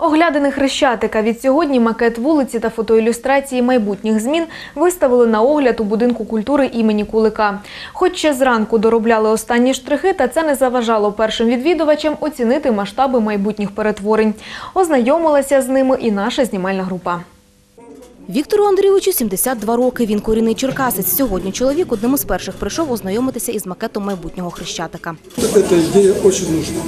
Оглядини Хрещатика від сьогодні макет вулиці та фотоілюстрації майбутніх змін виставили на огляд у будинку культури імені Кулика. Хоч ще зранку доробляли останні штрихи, та це не заважало першим відвідувачам оцінити масштаби майбутніх перетворень. Ознайомилася з ними і наша знімальна група. Віктору Андрійовичу 72 роки. Він корінний черкасець. Сьогодні чоловік одним із перших прийшов ознайомитися із макетом майбутнього хрещатика. Эта идея очень нужна.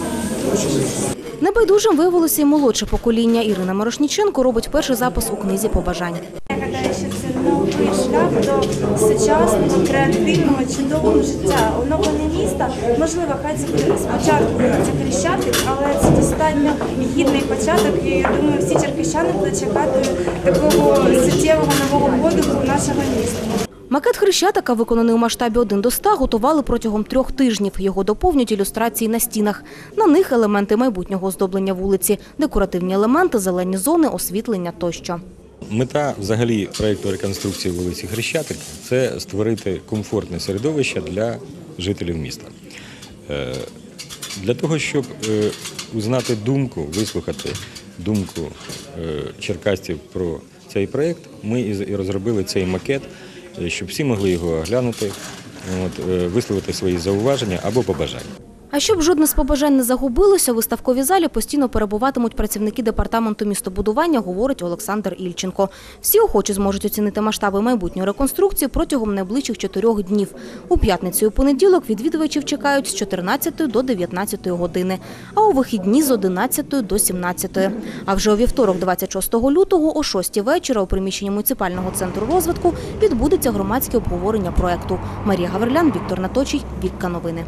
Небайдужим виявилося і молодше покоління. Ірина Морошніченко робить перший запис у книзі побажань. Я гадаю, що це новий шлях до сучасного, креативного, чудового життя. Оновлення міста, можливо, хай це буде спочатку це Хрещатик, але це достатньо гідний початок. І я думаю, всі черкащани будуть чекати такого суттєвого нового подиху нашого міста. Макет хрещатика, виконаний у масштабі 1 до 100, готували протягом трьох тижнів. Його доповнюють ілюстрації на стінах. На них елементи майбутнього оздоблення вулиці, декоративні елементи, зелені зони, освітлення тощо. Мета взагалі проєкту реконструкції вулиці Хрещатик це створити комфортне середовище для жителів міста. Е, Для того, щоб е, узнати думку, вислухати думку е, черкасців про цей проєкт, ми і розробили цей макет, щоб всі могли його оглянути, от, е, висловити свої зауваження або побажання. А щоб жодне з побажань не загубилося, у виставковій залі постійно перебуватимуть працівники департаменту містобудування, говорить Олександр Ільченко. Всі охочі зможуть оцінити масштаби майбутньої реконструкції протягом найближчих чотирьох днів. У п'ятницю і понеділок відвідувачів чекають з 14 до 19 години, а у вихідні з 11 до 17. А вже у вівторок, 26 лютого, о 6 вечора у приміщенні муніципального центру розвитку відбудеться громадське обговорення проекту. Марія Гаврилян, Віктор Наточій, Вікка Новини.